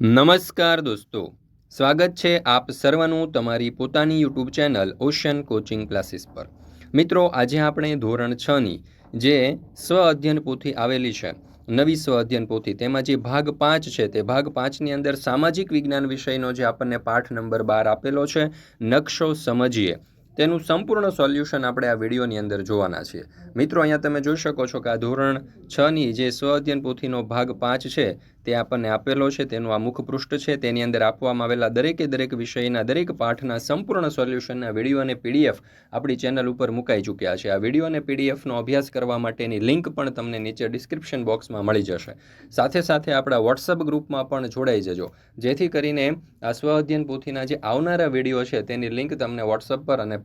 નમસ્કાર દોસ્તો, સ્વાગત છે આપ સર્વનું તમારી પોતાની YouTube channel ocean coaching classes પર. મિત્રો, આજે આપણે ધોરણ છની જે સ્વ અધ્યયન પોથી આવેલી છે, નવી સ્વ અધ્યયન પોથી, તેમાં જે ભાગ પાંચ છે, તે ભાગ પાંચની અંદર સામાજિક વિજ્ઞાન વિષયનો જે આપણને પાઠ નંબર બાર આપેલો છે, નકશો સમજીએ. તેનું સંપૂર્ણ સોલ્યુશન આપણે આ વિડીયોની અંદર જોવાના છીએ. મિત્રો, અહીંયા તમે જોઈ શકો છો કે આ ધોરણ છની જે સ્વ અધ્યયન પોથીનો ભાગ પાંચ છે તે આપણને આપેલો છે, તેનું આ મુખપૃષ્ઠ છે. તેની અંદર આપવામાં આવેલા દરેકે દરેક વિષયના, દરેક પાઠના સંપૂર્ણ સોલ્યુશનના વીડિયો અને પીડીએફ આપણી ચેનલ ઉપર મુકાઈ ચૂક્યા છે. આ વીડિયો અને પીડીએફનો અભ્યાસ કરવા માટેની લિંક પણ તમને નીચે ડિસ્ક્રિપ્શન બોક્સમાં મળી જશે. સાથે સાથે આપણા વોટ્સઅપ ગ્રુપમાં પણ જોડાઈ જજો. જેથી કરીને આ સ્વ અધ્યયન પોથીના જે આવનારા વીડિયો છે, તેની લિંક તમને વોટ્સઅપ પર અને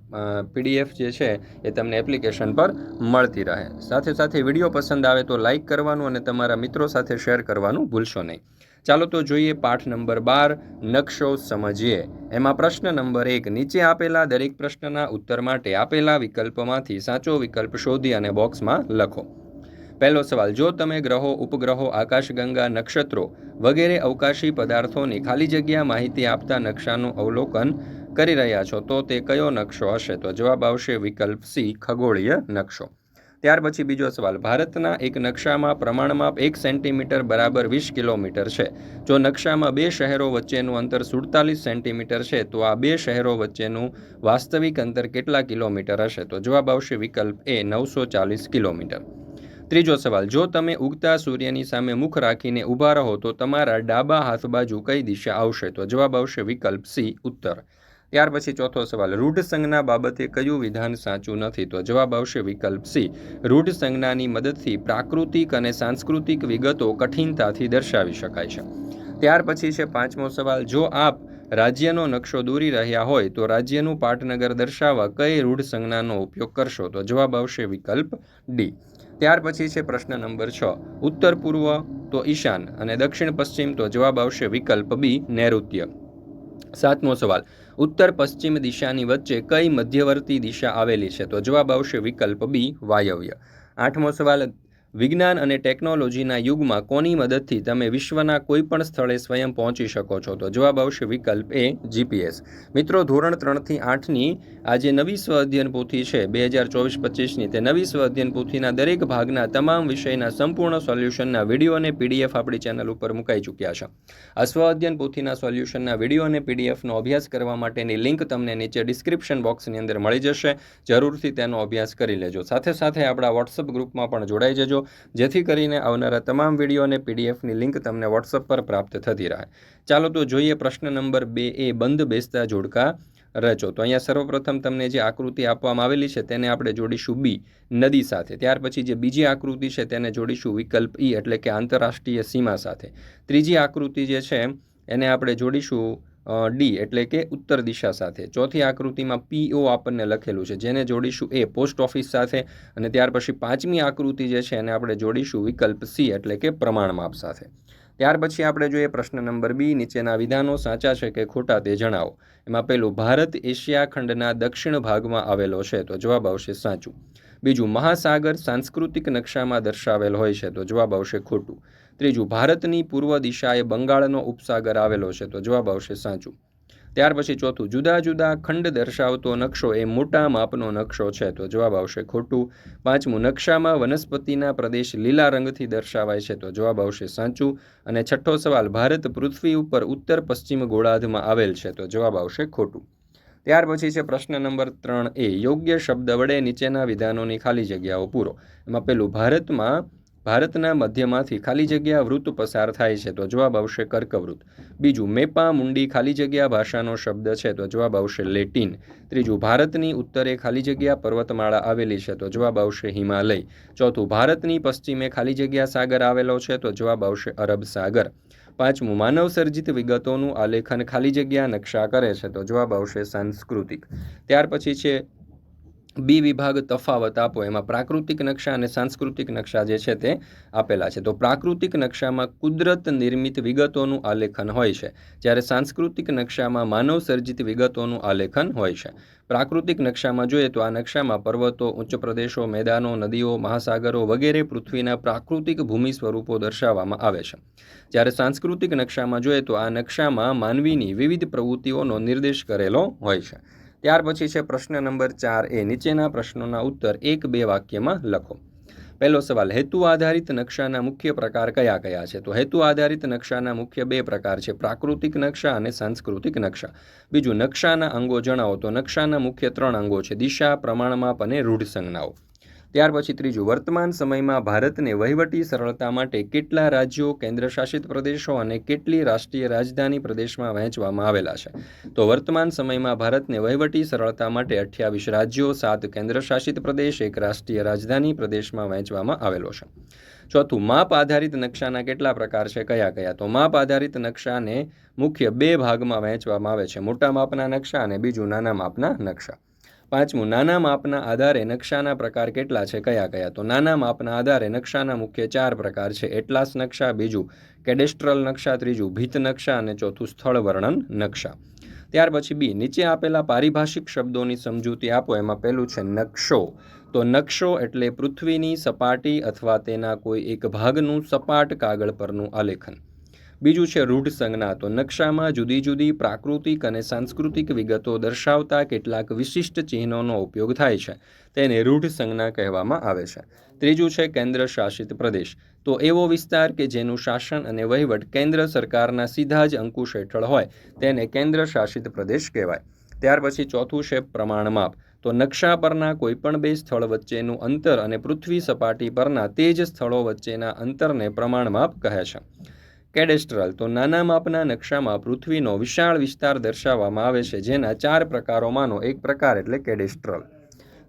પીડીએફ જે છે, એ તમને એપ્લિકેશન પર મળતી રહે. સાથે સાથે વીડિયો પસંદ આવે તો લાઇક કરવાનું અને તમારા મિત્રો સાથે શેર કરવાનું ભૂલશો નહીં. ચાલો તો જોઈએ પાઠ નંબર બાર, નકશો સમજીએ. એમાં પ્રશ્ન નંબર એક, નીચે આપેલા દરેક પ્રશ્નના ઉત્તર માટે આપેલા વિકલ્પમાંથી સાચો વિકલ્પ શોધી અને બોક્સમાં લખો. પહેલો સવાલ, જો તમે ગ્રહો, ઉપગ્રહો, આકાશગંગા, નક્ષત્રો વગેરે અવકાશી પદાર્થોની ખાલી જગ્યા માહિતી આપતા નકશાનું અવલોકન કરી રહ્યા છો, તો તે કયો નકશો હશે? તો જવાબ આવશે વિકલ્પ સી, ખગોળીય નકશો. ત્યાર પછી બીજો સવાલ, ભારતના એક નકશામાં પ્રમાણમાં એક સેન્ટીમીટર બરાબર વીસ કિલોમીટર છે. જો નકશામાં બે શહેરો વચ્ચેનું અંતર સુડતાલીસ સેન્ટીમીટર છે, તો આ બે શહેરો વચ્ચેનું વાસ્તવિક અંતર કેટલા કિલોમીટર હશે? તો જવાબ આવશે વિકલ્પ એ, નવસો ચાલીસ કિલોમીટર. ત્રીજો સવાલ, જો તમે ઉગતા સૂર્યની સામે મુખ રાખીને ઊભા રહો, તો તમારા ડાબા હાથ બાજુ કઈ દિશા આવશે? તો જવાબ આવશે વિકલ્પ સી, ઉત્તર. ત્યાર પછી ચોથો સવાલ, રૂઢ સંજ્ઞા બાબતે કયું વિધાન સાચું નથી? તો જવાબ આવશે વિકલ્પ સી, રૂઢ સંજ્ઞાની મદદથી પ્રાકૃતિક અને સાંસ્કૃતિક વિગતો કઠિનતાથી દર્શાવી શકાય છે. ત્યાર પછી છે પાંચમો સવાલ, જો આપ રાજ્યનો નકશો દોરી રહ્યા હોય, તો રાજ્યનું પાટનગર દર્શાવવા કઈ રૂઢ સંજ્ઞાનો ઉપયોગ કરશો? તો જવાબ આવશે વિકલ્પ ડી. ત્યાર પછી છે પ્રશ્ન નંબર છ, ઉત્તર પૂર્વ તો ઈશાન અને દક્ષિણ પશ્ચિમ તો જવાબ આવશે વિકલ્પ બી, નૈઋત્ય. સાતમો સવાલ. ઉત્તર પશ્ચિમ દિશાની વચ્ચે કઈ મધ્યવર્તી દિશા આવેલી છે? તો જવાબ આવશે વિકલ્પ બી વાયવ્ય. આઠમો સવાલ વિજ્ઞાન અને ટેકનોલોજીના યુગમાં કોની મદદથી તમે વિશ્વના કોઈ પણ સ્થળે સ્વયં પહોંચી શકો છો? તો જવાબ આવશે વિકલ્પ એ જીપીએસ મિત્રો, ધોરણ ત્રણથી આઠની આ જે નવી સ્વ અધ્યયન પોથી છે, બે હજાર ચોવીસ પચીસની. તે નવી સ્વ અધ્યયન પોથીના દરેક ભાગના તમામ વિષયના સંપૂર્ણ સોલ્યુશનના વીડિયો અને પીડીએફ આપણી ચેનલ ઉપર મુકાઈ ચૂક્યા છે. આ સ્વ અધ્યયન પોથીના સોલ્યુશનના વીડિયો અને પીડીએફનો અભ્યાસ કરવા માટેની લિંક તમને નીચે ડિસ્ક્રિપ્શન બોક્સની અંદર મળી જશે. જરૂરથી તેનો અભ્યાસ કરી લેજો. સાથે સાથે આપણા વોટ્સઅપ ગ્રુપમાં પણ જોડાઈ જજો. જેથી કરીને આવનારા તમામ વીડિયો અને પીડીએફની લિંક તમને વોટ્સઅપ પર પ્રાપ્ત થતી રહે. ચાલો તો જોઈએ પ્રશ્ન નંબર બે એ બંધ બેસતા જોડકા રચો. તો અહીંયા સર્વપ્રથમ તમને જે આકૃતિ આપવામાં આવેલી છે તેને આપણે જોડીશું બી, નદી સાથે. ત્યાર પછી જે બીજી આકૃતિ છે તેને જોડીશું વિકલ્પ ઈ, એટલે કે આંતરરાષ્ટ્રીય સીમા સાથે. ત્રીજી આકૃતિ જે છે એને આપણે જોડીશું ડી એટલે કે ઉત્તર દિશા સાથે. ચોથી આકૃતિમાં પીઓ આપણને લખેલું છે, જેને જોડીશું એ પોસ્ટ ઓફિસ સાથે, અને ત્યાર પછી પાંચમી આકૃતિ જે છે એને આપણે જોડીશું વિકલ્પ સી એટલે કે પ્રમાણમાપ સાથે. ત્યાર પછી આપણે જોઈએ પ્રશ્ન નંબર બી નીચેના વિધાનો સાચા છે કે ખોટા તે જણાવો. એમાં પહેલું, ભારત એશિયા ખંડના દક્ષિણ ભાગમાં આવેલો છે, તો જવાબ આવશે સાચું. બીજું, મહાસાગર સાંસ્કૃતિક નકશામાં દર્શાવેલ હોય છે, તો જવાબ આવશે ખોટું. ત્રીજું, ભારતની પૂર્વ દિશાએ બંગાળનો ઉપસાગર આવેલો છે. તો જવાબ આવશે સાચું. ત્યાર પછી ચોથું, જુદા જુદા ખંડ દર્શાવતો નકશો એ મોટા માપનો નકશો છે. તો જવાબ આવશે ખોટું. પાંચમું, નકશામાં વનસ્પતિના પ્રદેશ લીલા રંગથી દર્શાવાય છે. તો જવાબ આવશે સાચું. અને છઠ્ઠો સવાલ, ભારત પૃથ્વી ઉપર ઉત્તર પશ્ચિમ ગોળાર્ધમાં આવેલ છે. તો જવાબ આવશે ખોટું. ત્યાર પછી છે પ્રશ્ન નંબર ત્રણ એ, યોગ્ય શબ્દ વડે નીચેના વિધાનોની ખાલી જગ્યાઓ પૂરો. એમાં પેલું ભારતમાં ભારતના મધ્યમાંથી ખાલી જગ્યા વૃત્ત પસાર થાય છે તો જવાબ આવશે કર્કવૃત્ત. બીજું, મેપા મુંડી ખાલી જગ્યા ભાષાનો શબ્દ છે તો જવાબ આવશે લેટિન. ત્રીજું, ભારતની ઉત્તરે ખાલી જગ્યા પર્વતમાળા આવેલી છે તો જવાબ આવશે હિમાલય. ચોથું, ભારતની પશ્ચિમે ખાલી જગ્યા સાગર આવેલો છે તો જવાબ આવશે અરબ સાગર. પાંચમું માનવ સર્જિત વિગતોનું આલેખન ખાલી જગ્યા નકશા કરે છે તો જવાબ આવશે સાંસ્કૃતિક. ત્યાર પછી છે બી વિભાગ તફાવત આપો. એમાં પ્રાકૃતિક નકશા અને સાંસ્કૃતિક નકશા જે છે તે આપેલા છે. તો પ્રાકૃતિક નકશામાં કુદરત નિર્મિત વિગતોનું આલેખન હોય છે. જ્યારે સાંસ્કૃતિક નકશામાં માનવ સર્જિત વિગતોનું આલેખન હોય છે. પ્રાકૃતિક નકશામાં જોઈએ તો આ નકશામાં પર્વતો, ઉચ્ચ પ્રદેશો, મેદાનો, નદીઓ, મહાસાગરો વગેરે પૃથ્વીના પ્રાકૃતિક ભૂમિ સ્વરૂપો દર્શાવવામાં આવે છે. જ્યારે સાંસ્કૃતિક નકશામાં જોઈએ તો આ નકશામાં માનવીની વિવિધ પ્રવૃત્તિઓનો નિર્દેશ કરેલો હોય છે. ત્યાર પછી છે પ્રશ્ન નંબર ચાર. એ નીચેના પ્રશ્નોના ઉત્તર એક બે વાક્યમાં લખો. પહેલો સવાલ, હેતુ આધારિત નકશાના મુખ્ય પ્રકાર કયા કયા છે? તો હેતુ આધારિત નકશાના મુખ્ય બે પ્રકાર છે, પ્રાકૃતિક નકશા અને સાંસ્કૃતિક નકશા. બીજું, નકશાના અંગો જણાવો. તો નકશાના મુખ્ય ત્રણ અંગો છે, દિશા, પ્રમાણમાપ અને રૂઢ સંજ્ઞાઓ ત્યાર પછી ત્રીજું, વર્તમાન સમયમાં ભારતને વહીવટી સરળતા માટે કેટલા રાજ્યો, કેન્દ્રશાસિત પ્રદેશો અને કેટલી રાષ્ટ્રીય રાજધાની પ્રદેશમાં વહેંચવામાં આવેલા છે? તો વર્તમાન સમયમાં ભારતને વહીવટી સરળતા માટે અઠ્યાવીસ રાજ્યો, સાત કેન્દ્રશાસિત પ્રદેશ, એક રાષ્ટ્રીય રાજધાની પ્રદેશમાં વહેંચવામાં આવેલો છે. ચોથું, માપ આધારિત નકશાના કેટલા પ્રકાર છે? કયા કયા? તો માપ આધારિત નકશાને મુખ્ય બે ભાગમાં વહેંચવામાં આવે છે. મોટા માપના નકશા અને બીજું નાના માપના નકશા. પાંચમું, નાના માપના આધારે નકશાના પ્રકાર કેટલા છે કયા કયા? તો નાના માપના આધારે નકશાના મુખ્ય ચાર પ્રકાર છે. એટલાસ નકશા, બીજું કેડેસ્ટ્રલ નકશા, ત્રીજું ભીત નકશા અને ચોથું સ્થળ વર્ણન નકશા. ત્યાર પછી બી, નીચે આપેલા પારિભાષિક શબ્દોની સમજૂતી આપો. એમાં પહેલું છે નકશો. તો નકશો એટલે પૃથ્વીની સપાટી અથવા તેના કોઈ એક ભાગનું સપાટ કાગળ પરનું આલેખન. બીજું છે રૂઢ સંજ્ઞા. તો નકશામાં જુદી જુદી પ્રાકૃતિક અને સાંસ્કૃતિક વિગતો દર્શાવતા કેટલાક વિશિષ્ટ ચિહ્નોનો ઉપયોગ થાય છે. તેને રૂઢ સંજ્ઞા કહેવામાં આવે છે. ત્રીજું છે કેન્દ્ર શાસિત પ્રદેશ. તો એવો વિસ્તાર કે જેનું શાસન અને વહીવટ કેન્દ્ર સરકારના સીધા જ અંકુશ હેઠળ હોય, તેને કેન્દ્ર શાસિત પ્રદેશ કહેવાય. ત્યાર પછી ચોથું છે પ્રમાણમાપ તો નકશા પરના કોઈપણ બે સ્થળ વચ્ચેનું અંતર અને પૃથ્વી સપાટી પરના તે જ સ્થળો વચ્ચેના અંતરને પ્રમાણમાપ કહે છે. કેડેસ્ટ્રલ. તો નાના માપના નકશામાં પૃથ્વીનો વિશાળ વિસ્તાર દર્શાવવામાં આવે છે, જેના ચાર પ્રકારોમાંનો એક પ્રકાર એટલે કેડેસ્ટ્રલ.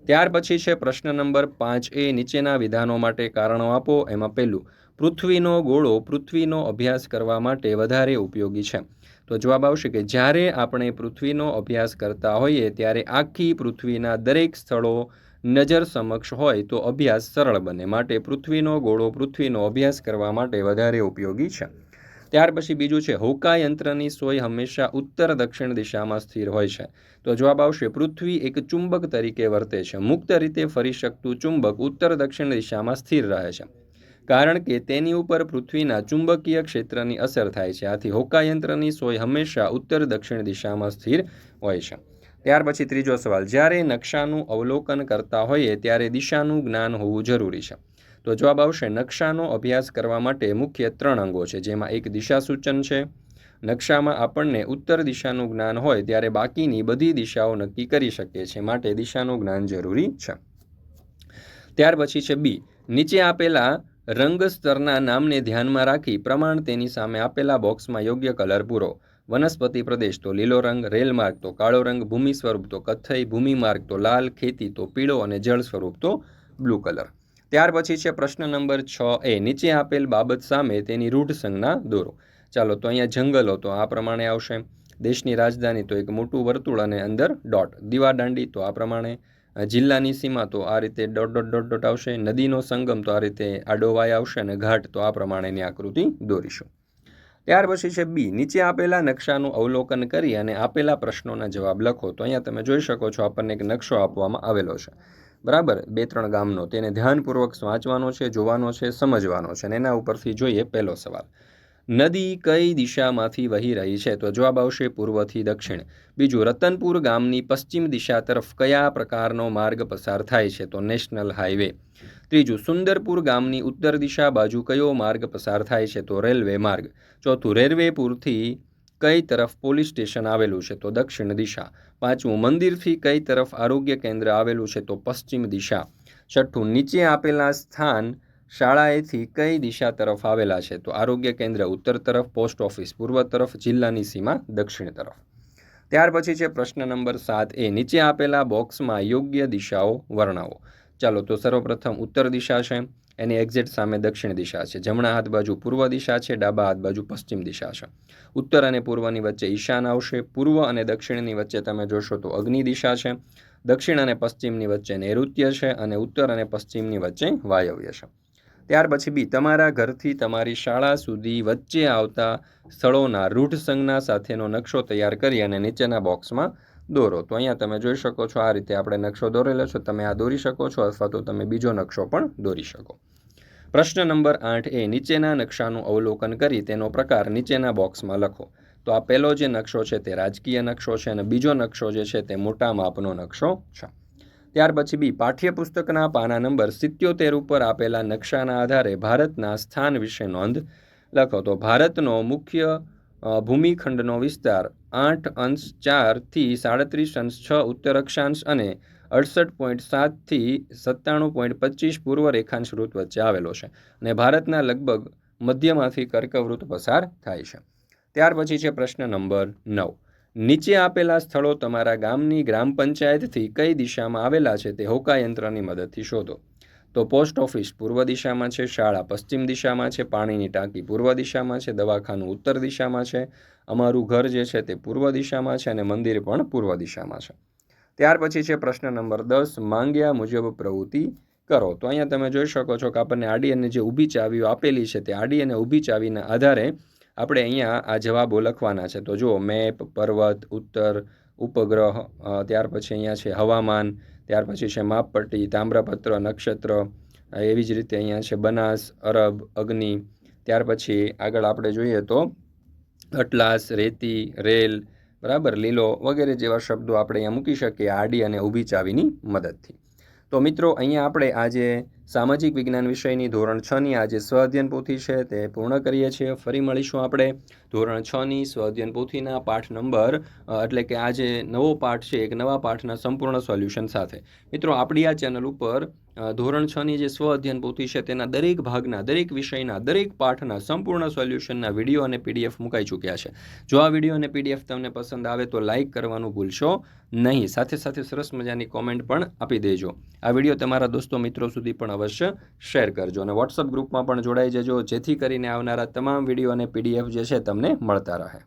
ત્યાર પછી છે પ્રશ્ન નંબર પાંચ. એ નીચેના વિધાનો માટે કારણો આપો, એમાં પહેલું, પૃથ્વીનો ગોળો પૃથ્વીનો અભ્યાસ કરવા માટે વધારે ઉપયોગી છે. તો જવાબ આવશે કે જ્યારે આપણે પૃથ્વીનો અભ્યાસ કરતા હોઈએ, ત્યારે આખી પૃથ્વીના દરેક સ્થળો નજર સમક્ષ હોય તો અભ્યાસ સરળ બને. માટે પૃથ્વીનો ગોળો પૃથ્વીનો અભ્યાસ કરવા માટે વધારે ઉપયોગી છે. ત્યાર પછી બીજું છે હોકા યંત્રની સોય હંમેશા ઉત્તર દક્ષિણ દિશામાં સ્થિર હોય છે. તો જવાબ આવશે, પૃથ્વી એક ચુંબક તરીકે વર્તે છે. મુક્ત રીતે ફરી શકતું ચુંબક ઉત્તર દક્ષિણ દિશામાં સ્થિર રહે છે. કારણ કે તેની ઉપર પૃથ્વીના ચુંબકીય ક્ષેત્રની અસર થાય છે. આથી હોકા યંત્રની સોય હંમેશા ઉત્તર દક્ષિણ દિશામાં સ્થિર હોય છે. ત્યાર પછી ત્રીજો સવાલ, જ્યારે નકશાનું અવલોકન કરતા હોઈએ, ત્યારે દિશાનું જ્ઞાન હોવું જરૂરી છે. તો જવાબ આવશે, નકશાનો અભ્યાસ કરવા માટે મુખ્ય ત્રણ અંગો છે, જેમાં એક દિશા સૂચન છે. નકશામાં આપણને ઉત્તર દિશાનું જ્ઞાન હોય ત્યારે બાકીની બધી દિશાઓ નક્કી કરી શકીએ છીએ માટે દિશાનું જ્ઞાન જરૂરી છે. ત્યાર પછી છે બી, નીચે આપેલા રંગ સ્તરના નામને ધ્યાનમાં રાખી પ્રમાણ તેની સામે આપેલા બોક્સમાં યોગ્ય કલર પૂરો. વનસ્પતિ પ્રદેશ તો લીલો રંગ, રેલ માર્ગ તો કાળો રંગ, ભૂમિ સ્વરૂપ તો કથ્થઈ, ભૂમિ માર્ગ તો લાલ, ખેતી તો પીળો અને જળ સ્વરૂપ તો બ્લુ કલર. ત્યાર પછી છે પ્રશ્ન નંબર છ એ, નીચે આપેલ બાબત સામે તેની રૂઢ સંજ્ઞા દોરો. ચાલો તો અહીંયા જંગલો તો આ પ્રમાણે આવશે. દેશની રાજધાની તો એક મોટું વર્તુળ અને અંદર ડોટ. દીવાદાંડી તો આ પ્રમાણે. જિલ્લાની સીમા તો આ રીતે ડોટ ડોટ ડોટ ડોટ આવશે. નદીનો સંગમ તો આ રીતે આડોવાય આવશે અને ઘાટ તો આ પ્રમાણેની આકૃતિ દોરીશું. ત્યાર પછી છે બી, નીચે આપેલા નકશાનું અવલોકન કરી અને આપેલા પ્રશ્નોના જવાબ લખો. તો અહીંયા તમે જોઈ શકો છો આપણને એક નકશો આપવામાં આવેલો છે. બરાબર? બે ત્રણ ગામનો. તેને ધ્યાનપૂર્વક વાંચવાનો છે, જોવાનો છે, સમજવાનો છે. અને એના ઉપરથી જોઈએ પહેલો સવાલ. નદી કઈ દિશામાંથી વહી રહી છે? તો જવાબ આવશે પૂર્વથી દક્ષિણ. બીજું, રતનપુર ગામની પશ્ચિમ દિશા તરફ કયા પ્રકારનો માર્ગ પસાર થાય છે? તો નેશનલ હાઈવે ત્રીજું, સુંદરપુર ગામની ઉત્તર દિશા બાજુ કયો માર્ગ પસાર થાય છે? તો રેલવે માર્ગ. ચોથું રેલવેપુરથી કઈ તરફ પોલીસ સ્ટેશન આવેલું છે તો દક્ષિણ દિશા. પાંચમું, મંદિરથી કઈ તરફ આરોગ્ય કેન્દ્ર આવેલું છે તો પશ્ચિમ દિશા. છઠ્ઠું, નીચે આપેલા સ્થાન શાળાએથી કઈ દિશા તરફ આવેલા છે તો આરોગ્ય કેન્દ્ર ઉત્તર તરફ, પોસ્ટ ઓફિસ પૂર્વ તરફ, જિલ્લાની સીમા દક્ષિણ તરફ. ત્યાર પછી છે પ્રશ્ન નંબર સાત એ, નીચે આપેલા બોક્સમાં યોગ્ય દિશાઓ વર્ણવો. ચાલો તો સર્વપ્રથમ ઉત્તર દિશા છે. એની એક્ઝેક્ટ સામે દક્ષિણ દિશા છે. જમણા હાથ બાજુ પૂર્વ દિશા છે, ડાબા હાથ બાજુ પશ્ચિમ દિશા છે. ઉત્તર અને પૂર્વની વચ્ચે ઈશાન આવશે. પૂર્વ અને દક્ષિણની વચ્ચે તમે જોશો તો અગ્નિ દિશા છે. દક્ષિણ અને પશ્ચિમની વચ્ચે નૈઋત્ય છે અને ઉત્તર અને પશ્ચિમની વચ્ચે વાયવ્ય છે. ત્યાર પછી બી, તમારા ઘરથી તમારી શાળા સુધી વચ્ચે આવતા સ્થળોના રૂઢ સંજ્ઞા સાથેનો નકશો તૈયાર કરી અને નીચેના બોક્સમાં દોરો. તો અહીંયા તમે જોઈ શકો છો આ રીતે આપણે નકશો દોરેલો છે. તમે આ દોરી શકો છો અથવા તો તમે બીજો નકશો પણ દોરી શકો. પ્રશ્ન નંબર આઠ એ, નીચેના નકશાનું અવલોકન કરી તેનો પ્રકાર નીચેના બોક્સમાં લખો. તો આ પહેલો જે નકશો છે તે રાજકીય નકશો છે અને બીજો નકશો જે છે તે મોટા માપનો નકશો છે. ત્યાર પછી બી, પાઠ્યપુસ્તકના પાના નંબર સિત્યોતેર ઉપર આપેલા નકશાના આધારે ભારતના સ્થાન વિશે નોંધ લખો. તો ભારતનો મુખ્ય ભૂમિખંડનો વિસ્તાર આઠ અંશ ચારથી સાડત્રીસ અંશ છ ઉત્તર અક્ષાંશ અને અડસઠ પોઈન્ટ સાતથી સત્તાણું પોઈન્ટ પચીસ પૂર્વ રેખાંશ વૃત્ત વચ્ચે આવેલો છે અને ભારતના લગભગ મધ્યમાંથી કર્કવૃત્ત પસાર થાય છે. ત્યાર પછી છે પ્રશ્ન નંબર નવ. નીચે આપેલા સ્થળો તમારા ગામની ગ્રામ પંચાયતથી કઈ દિશામાં આવેલા છે તે હોકાયંત્રની મદદથી શોધો. તો પોસ્ટ ઓફિસ પૂર્વ દિશામાં છે, શાળા પશ્ચિમ દિશામાં છે, પાણીની ટાંકી પૂર્વ દિશામાં છે, દવાખાનું ઉત્તર દિશામાં છે. અમારું ઘર જે છે તે પૂર્વ દિશામાં છે અને મંદિર પણ પૂર્વ દિશામાં છે. ત્યાર પછી છે પ્રશ્ન નંબર દસ, માંગ્યા મુજબ પ્રવૃત્તિ કરો. તો અહીંયા તમે જોઈ શકો છો કે આપણને આડી અને જે ઊભી ચાવીઓ આપેલી છે તે આડી અને ઊભી ચાવીના આધારે આપણે અહીંયા આ જવાબો લખવાના છે. તો જુઓ, મેપ, પર્વત, ઉત્તર, ઉપગ્રહ ત્યાર પછી અહીંયા છે હવામાન ત્યાર પછી છે માપપટ્ટી, તામ્રપત્ર, નક્ષત્ર એવી જ રીતે અહીંયા છે બનાસ, અરબ, અગ્નિ. ત્યાર પછી આગળ આપણે જોઈએ તો અટલાસ, રેતી, રેલ, બરાબર, લીલો વગેરે જેવા શબ્દો આપણે અહીંયા મૂકી શકીએ આડી અને ઊભી ચાવીની મદદથી. તો મિત્રો, અહીંયા આપણે આજે સામાજિક વિજ્ઞાન વિષયની ધોરણ છની આ જે સ્વ અધ્યયન પોથી છે, તે પૂર્ણ કરીએ છીએ. ફરી મળીશું આપણે ધોરણ છની સ્વ અધ્યયન પોથીના પાઠ નંબર એટલે કે આજે નવો પાઠ છે, એક નવા પાઠના સંપૂર્ણ સોલ્યુશન સાથે. મિત્રો, આપણી આ ચેનલ ઉપર ધોરણ છની જે સ્વ અધ્યયન પોથી છે, તેના દરેક ભાગના, દરેક વિષયના, દરેક પાઠના સંપૂર્ણ સોલ્યુશનના વીડિયો અને પીડીએફ મુકાઈ ચૂક્યા છે. જો આ વીડિયો અને પીડીએફ તમને પસંદ આવે તો લાઇક કરવાનું ભૂલશો નહીં. સાથે સાથે સરસ મજાની કોમેન્ટ પણ આપી દેજો. આ વીડિયો તમારા દોસ્તો મિત્રો સુધી પણ અવશ્ય શેર કરજો અને વોટ્સઅપ ગ્રુપમાં પણ જોડાઈ જજો, જેથી કરીને આવનારા તમામ વીડિયો અને પીડીએફ જે છે, તમને મળતા રહે.